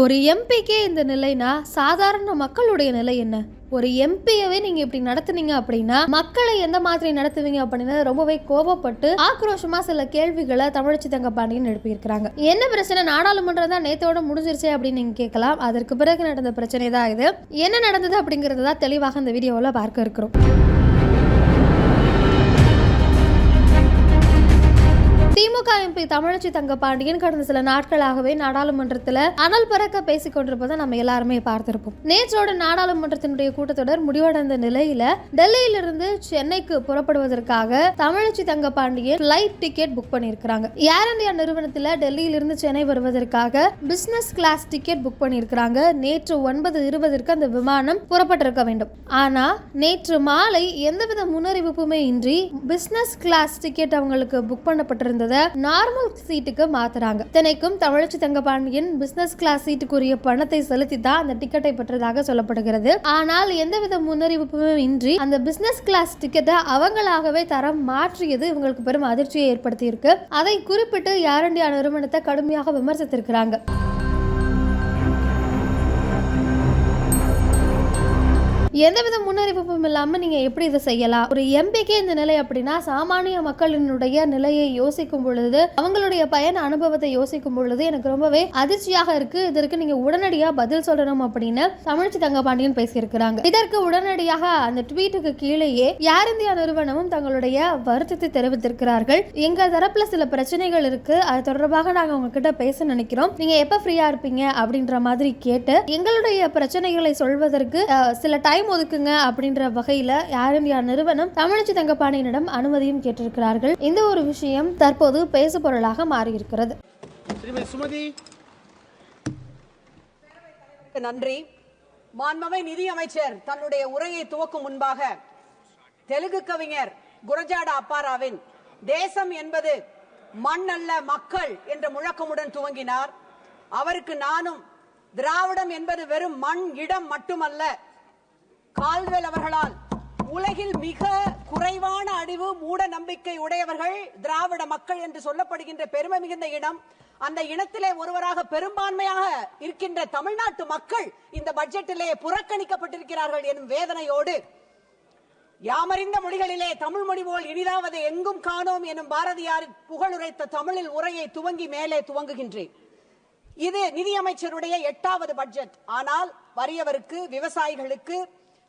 ஒரு எம்பிக்கே இந்த நிலைனா சாதாரண மக்களுடைய நிலை என்ன? ஒரு எம்பியவே நீங்க இப்படி நடத்துனீங்க அப்படின்னா மக்களை எந்த மாதிரி நடத்துவீங்க அப்படின்னு ரொம்பவே கோபப்பட்டு ஆக்ரோஷமா சில கேள்விகளை தமிழச்சி தங்க பாண்டியன் எழுப்பியிருக்கிறாங்க. என்ன பிரச்சனை? நாடாளுமன்றம் தான் நேத்தோட முடிஞ்சிருச்சு அப்படின்னு நீங்க கேட்கலாம். அதற்கு பிறகு நடந்த பிரச்சனை தான் இது. என்ன நடந்தது அப்படிங்கறது தான் தெளிவாக இந்த வீடியோவில் பார்க்க இருக்கிறோம். திமுக எம்பி தமிழச்சி தங்கபாண்டியன் கடந்த சில நாட்களாகவே நாடாளுமன்றத்தில் அனல் பறக்க பேசிக் கொண்டிருப்பதை நம்ம எல்லாருமே பார்த்திருப்போம். நேற்றோட நாடாளுமன்றத்தினுடைய கூட்டத்தொடர் முடிவடைந்த நிலையில டெல்லியிலிருந்து சென்னைக்கு புறப்படுவதற்காக Thamizhachi Thangapandian flight ticket book பண்ணியிருக்கிறாங்க. ஏர் இந்தியா நிறுவனத்தில் டெல்லியிலிருந்து சென்னை வருவதற்காக பிசினஸ் கிளாஸ் டிக்கெட் புக் பண்ணியிருக்கிறாங்க. நேற்று ஒன்பது இருபதற்கு அந்த விமானம் புறப்பட்டிருக்க வேண்டும். ஆனா நேற்று மாலை எந்தவித முன்னறிவிப்புமே இன்றி பிசினஸ் கிளாஸ் டிக்கெட் அவங்களுக்கு புக் பண்ணப்பட்டிருந்தது நார்மல் சீட்டுக்கு மாத்துறாங்க. இத்தனைக்கும் தமிழச்சி தங்கபாண்டியன் பிசினஸ் கிளாஸ் சீட்டுக்குரிய பணத்தை செலுத்தி தான் அந்த டிக்கெட்டை பெற்றதாக சொல்லப்படுகிறது. ஆனால் எந்தவித முன்னறிவிப்புமே இன்றி அந்த பிசினஸ் கிளாஸ் டிக்கெட்டை அவங்களாகவே தரம் மாற்றியது இவங்களுக்கு பெரும் அதிர்ச்சியை ஏற்படுத்தியிருக்கு. அதை குறிப்பிட்டு ஏர் இந்தியா நிறுவனத்தை கடுமையாக விமர்சித்திருக்கிறாங்க. எந்தவித முன்னறிவிப்பும் இல்லாமல் நீங்கள் எப்படி இதை செய்யலாம்? ஒரு எம்பிக்கே இந்த நிலை அப்படின்னா சாமானிய மக்களினுடைய நிலையை யோசிக்கும் பொழுது அவங்களுடைய பயண அனுபவத்தை யோசிக்கும் பொழுது எனக்கு ரொம்பவே அதிர்ச்சியாக இருக்கு. இதற்கு நீங்க உடனடியாக பதில் சொல்லணும் அப்படின்னு தமிழ்ச்சி தங்கபாண்டியன் பேசியிருக்கிறாங்க. இதற்கு உடனடியாக அந்த ட்வீட்டுக்கு கீழேயே ஏர் இந்தியா நிறுவனமும் தங்களுடைய வருத்தத்தை தெரிவித்திருக்கிறார்கள். எங்க தரப்புல சில பிரச்சனைகள் இருக்கு. அது தொடர்பாக நாங்க உங்ககிட்ட பேச நினைக்கிறோம். நீங்க எப்ப ஃப்ரீயா இருப்பீங்க அப்படின்ற மாதிரி கேட்டு எங்களுடைய பிரச்சனைகளை சொல்வதற்கு சில டைம் ஒதுக்குங்க அப்படின்ற வகையில ஏர் இந்தியா நிறுவனம் தமிழச்சி தங்கப்பாண்டியனிடம் அனுமதியும் கேட்டிருக்கிறார்கள். இந்த ஒரு விஷயம் தற்போது பேசு பொருளாக மாறியிருக்கிறது. நன்றி. மாண்பமை நிதி அமைச்சர் தன்னுடைய உரையை துவக்கும் முன்பாக தெலுங்கு கவிஞர் குரஜாடா அப்பாராவின் தேசம் என்பது மண் அல்ல மக்கள் என்ற முழக்கமுடன் துவங்கினார். அவருக்கு நானும் திராவிடம் என்பது வெறும் மண் இடம் மட்டுமல்ல கால்வெல் அவர்களால் உலகில் மிக குறைவான அறிவு மூட நம்பிக்கை உடையவர்கள் திராவிட மக்கள் என்று சொல்லப்படுகின்ற பெருமை மிகுந்த இனம். அந்த இனத்திலே ஒருவராக பெரும்பான்மையாக இருக்கின்ற தமிழ்நாட்டு மக்கள் இந்த பட்ஜெட்டிலே புறக்கணிக்கப்பட்டிருக்கிறார்கள் எனும் வேதனையோடு யாமறிந்த மொழிகளிலே தமிழ் மொழி போல் இனிதாவது எங்கும் காணோம் எனும் பாரதியார் புகழுரைத்த தமிழில் உரையை துவங்கி மேலே துவங்குகின்றேன். இது நிதியமைச்சருடைய எட்டாவது பட்ஜெட். ஆனால் வறியவருக்கு விவசாயிகளுக்கு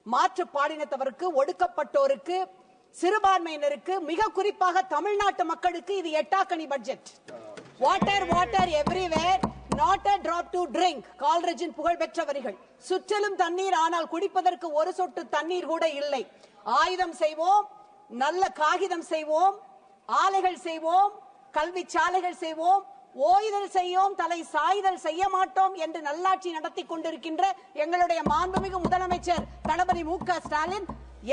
மாற்று பாலினத்தவருக்கு ஒடுக்கப்பட்டோருக்கு சிறுபான்மையினருக்கு மிக குறிப்பாக தமிழ்நாட்டு மக்களுக்கு இது எட்டாக்கணி budget water water everywhere not a drop to drink கால்ரஜின் புகழ்பெற்ற வரிகள். சுற்றிலும் தண்ணீர் ஆனால் குடிப்பதற்கு ஒரு சொட்டு தண்ணீர் கூட இல்லை. ஆயுதம் செய்வோம் நல்ல காகிதம் செய்வோம் ஆலைகள் செய்வோம் கல்வி சாலைகள் செய்வோம் ஓய்தல் செய்யோம் தலை சாய்தல் செய்ய மாட்டோம் என்று நல்லாட்சி நடத்தி கொண்டிருக்கின்ற எங்களுடைய மாண்புமிகு முதலமைச்சர் தளபதி மு ஸ்டாலின்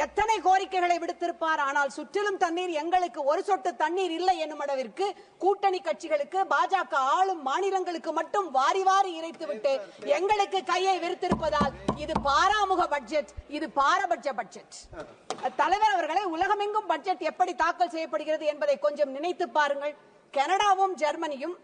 எத்தனை கோரிக்கைகளை விடுத்திருப்பார்? ஆனால் சுற்றிலும் தண்ணீர் எங்களுக்கு ஒரு சொட்டு தண்ணீர் இல்லை என்னும் அளவிற்கு கூட்டணி கட்சிகளுக்கு பாஜக ஆளும் மாநிலங்களுக்கு மட்டும் வாரி வாரி இறைத்துவிட்டு எங்களுக்கு கையை விரித்திருப்பதால் இது பாராமுக பட்ஜெட் இது பாரபட்ச பட்ஜெட். தலைவர் அவர்களை உலகமெங்கும் பட்ஜெட் எப்படி தாக்கல் செய்யப்படுகிறது என்பதை கொஞ்சம் நினைத்து பாருங்கள். கனடாவும் ஜெர்மனியும்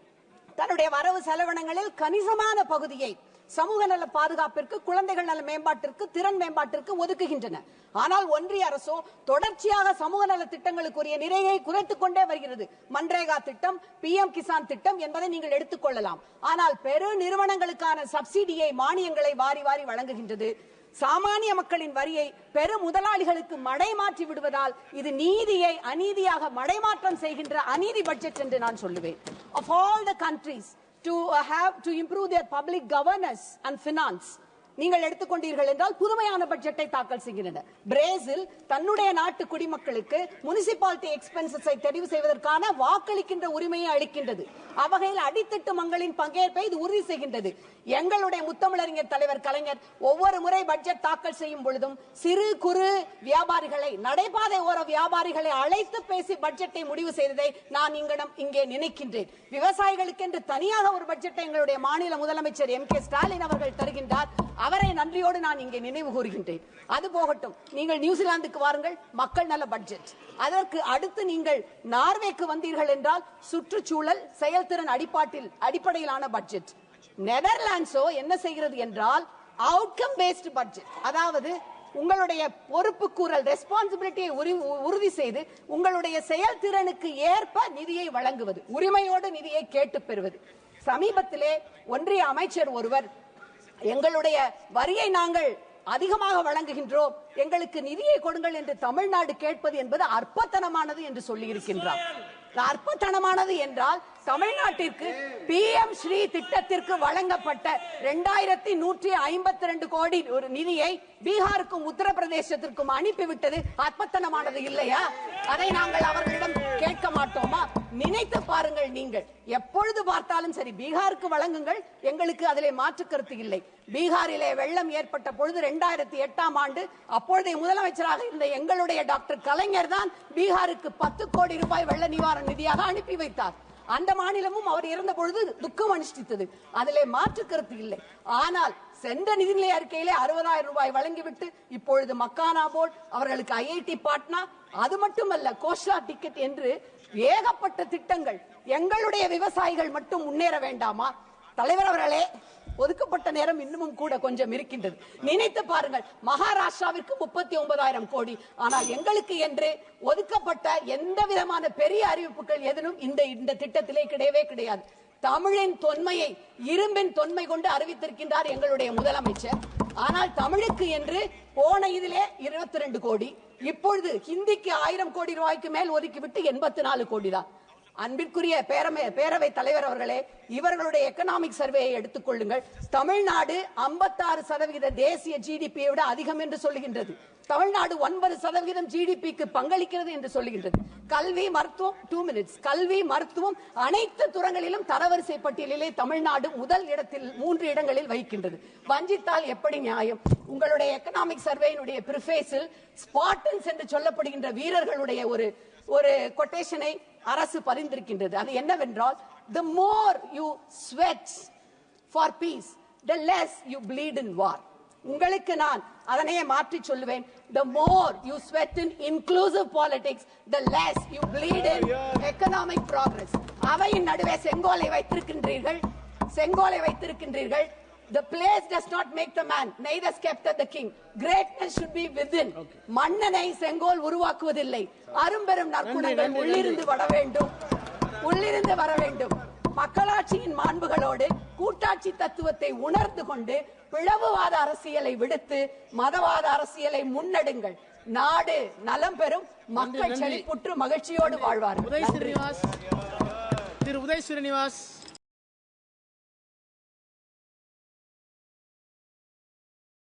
தன்னுடைய வரவு செலவினங்களில் கணிசமான பகுதியை சமூக நல பாதுகாப்பிற்கு குழந்தைகள் நல மேம்பாட்டிற்கு திறன் மேம்பாட்டிற்கு ஒதுக்குகின்றன. ஆனால் ஒன்றிய அரசோ தொடர்ச்சியாக சமூக நல திட்டங்களுக்குரிய நிறையை குறைத்துக் கொண்டே வருகிறது. மன்ரேகா திட்டம் பி எம் கிசான் திட்டம் என்பதை நீங்கள் எடுத்துக்கொள்ளலாம் ஆனால் பெரு நிறுவனங்களுக்கான சப்சிடியை மானியங்களை வாரி வாரி வழங்குகின்றது. சாமானிய மக்களின் வரியை பெரு முதலாளிகளுக்கு மடை மாற்றி விடுவதால் இது நீதியை அநீதியாக மடைமாற்றம் செய்கின்ற அநீதி பட்ஜெட் என்று நான் சொல்லுவேன். Of all the countries to have to improve their public governance and finance நீங்கள் எடுத்துக்கொண்டீர்கள் என்றால் புதுமையான பட்ஜெட்டை தாக்கல் செய்கின்றனர் பிரேசில் தன்னுடைய நாட்டு குடிமக்களுக்கு முனிசிபாலிட்டி எக்ஸ்பென்சஸை தெரிவு செய்வதற்கான வாக்களிக்கின்ற உரிமையை அளிக்கின்றது. அவ்வகையில் அடித்தட்டு மங்களின் பங்கேற்பை இது உறுதி செய்கின்றது. எங்களுடைய முத்தமிழறிஞர் தலைவர் கலைஞர் ஒவ்வொரு முறை பட்ஜெட் தாக்கல் செய்யும் பொழுதும் சிறு குறு வியாபாரிகளை நடைபாதை ஓர வியாபாரிகளை அழைத்து பேசி பட்ஜெட்டை முடிவு செய்ததை நான் இங்கிடம் இங்கே நினைக்கின்றேன். விவசாயிகளுக்கென்று தனியாக ஒரு பட்ஜெட்டை எங்களுடைய மாநில முதலமைச்சர் எம் கே ஸ்டாலின் அவர்கள் தருகின்றார். அவரை நன்றியோடு நான் இங்கே நினைவு கூறுகின்றேன். அது போகட்டும் நீங்கள் நியூசிலாந்துக்கு வாருங்கள் மக்கள் நல பட்ஜெட் அதற்கு அடுத்து நீங்கள் நார்வேக்கு வந்தீர்கள் என்றால் சுற்றுச்சூழல் செயல்திறன் அடிப்பாட்டில் அடிப்படையிலான பட்ஜெட் நெதர்லாண்ட்ஸோ என்ன செய்கிறது என்றால் அவுட்கம் பேஸ்ட் பட்ஜெட் அதாவது உங்களுடைய பொறுப்பு கூறல் ரெஸ்பான்சிபிலிட்டியை உறுதி செய்து உங்களுடைய செயல்திறனுக்கு ஏற்ப நிதியை வழங்குவது உரிமையோடு நிதியை கேட்டு பெறுவது. சமீபத்திலே ஒன்றிய அமைச்சர் ஒருவர் எங்களுடைய வரியை நாங்கள் அதிகமாக வழங்குகின்றோம். எங்களுக்கு நிதியை கொடுங்கள் என்று தமிழ்நாடு கேட்பது என்பது அற்பத்தனமானது என்று சொல்லி இருக்கின்றார் அற்பத்தனமானது என்றால் தமிழ்நாட்டிற்கு பி எம் ஸ்ரீ திட்டத்திற்கு வழங்கப்பட்ட இரண்டாயிரத்தி நூற்றி ஐம்பத்தி ரெண்டு கோடி ஒரு நிதியை பீகாருக்கும் உத்தரப்பிரதேசத்திற்கும் அனுப்பிவிட்டது. அற்பத்தனமானது இல்லையா? அதை நாங்கள் அவர்களிடம் கேட்க மாட்டோமா? நினைத்து பாருங்கள் நீங்கள். எப்பொழுது பார்த்தாலும் சரி பீகாருக்கு வழங்குங்கள். எங்களுக்கு அதிலே மாற்று கருத்து இல்லை. பீகாரிலே வெள்ளம் ஏற்பட்ட பொழுது ரெண்டாயிரத்தி எட்டாம் ஆண்டு அப்பொழுதைய முதலமைச்சராக இருந்த எங்களுடைய டாக்டர் கலைஞர் தான் பீகாருக்கு பத்து கோடி ரூபாய் வெள்ள நிவாரண நிதியாக அனுப்பி வைத்தார். அந்த மாநிலமும் அவர் இறந்த பொழுது துக்கம் அனுஷ்டித்தது. அதிலே மாற்று கருத்து இல்லை. ஆனால் சென்ற நிதிநிலை அறிக்கையிலே அறுபதாயிரம் ரூபாய் வழங்கிவிட்டு இப்பொழுது மக்கானா போர்டு அவர்களுக்கு ஐஐடி பாட்னா அது மட்டுமல்ல கோஷா டிக்கெட் என்று ஏகப்பட்ட திட்டங்கள் எங்களுடைய விவசாயிகள் மட்டும் முன்னேற வேண்டாமா? தலைவர் அவர்களே ஒதுக்கப்பட்ட நேரம் இன்னமும் கூட கொஞ்சம் இருக்கின்றது. நினைத்து பாருங்கள் மகாராஷ்டிராவிற்கு முப்பத்தி ஒன்பதாயிரம் கோடி. ஆனால் எங்களுக்கு என்று ஒதுக்கப்பட்ட எந்த விதமான பெரிய அறிவிப்புகள் எதுவும் இந்த இந்த திட்டத்திலே கிடையவே கிடையாது. தமிழின் தொன்மையை இரும்பின் தொன்மை கொண்டு அறிவித்திருக்கின்றார் எங்களுடைய முதலமைச்சர். ஆனால் தமிழுக்கு என்று போன இதிலே இருபத்தி ரெண்டு கோடி இப்பொழுது ஹிந்திக்கு ஆயிரம் கோடி ரூபாய்க்கு மேல் ஒதுக்கிவிட்டு எண்பத்தி நாலு கோடி தான். அன்பிற்குரிய பேரமை பேரவை தலைவர் அவர்களே இவர்களுடைய எக்கனாமிக் சர்வேயை எடுத்துக்கொள்ளுங்கள் தமிழ்நாடு 56% சதவிகித தேசிய ஜிடிபியை விட அதிகம் என்று சொல்லுகின்றது. தமிழ்நாடு ஒன்பது சதவிகிதம் ஜிடிபிக்கு பங்களிக்கிறது என்று சொல்லுகின்றது. கல்வி மருத்துவம் டூ மினிட்ஸ் கல்வி மருத்துவம் அனைத்து துறங்களிலும் தரவரிசை பட்டியலிலே தமிழ்நாடு முதல் இடத்தில் மூன்று இடங்களில் வகிக்கின்றது. வஞ்சித்தால் எப்படி நியாயம்? உங்களுடைய எக்கனாமிக் சர்வேயினுடைய பிரிஃபேஸில் ஸ்பாட்டன்ஸ் என்று சொல்லப்படுகின்ற வீரர்களுடைய ஒரு ஒரு கொட்டேஷனை அரசு பரிந்திருக்கின்றது அது என்னவென்றால் the more you sweats for peace the less you bleed in war உங்களுக்கு நான் அதனையே மாற்றி சொல்லுவேன் the more you sweat in inclusive politics the less you bleed in economic progress அவையின் நடுவே செங்கோலை வைத்திருக்கின்றீர்கள் செங்கோலை வைத்திருக்கின்றீர்கள் The place does not make the man, neither scepter the king. Greatness should be within. மன்னனை செங்கோல் உருவாக்குவதில்லை. அரும்பெரும் நற்குணங்கள் உள்ளிருந்து வர வேண்டும் உள்ளிருந்து வர வேண்டும் மக்களாட்சியின் மாண்புகளோடு கூட்டாட்சி தத்துவத்தை உணர்ந்து கொண்டு பிளவுவாத அரசியலை விடுத்து மதவாத அரசியலை முன்னெடுங்கள். நாடு நலம் பெறும். மக்கள். செழிப்புற்று மகிழ்ச்சியோடு. ஸ்ரீனிவாஸ். திரு உதய் ஸ்ரீனிவாஸ்.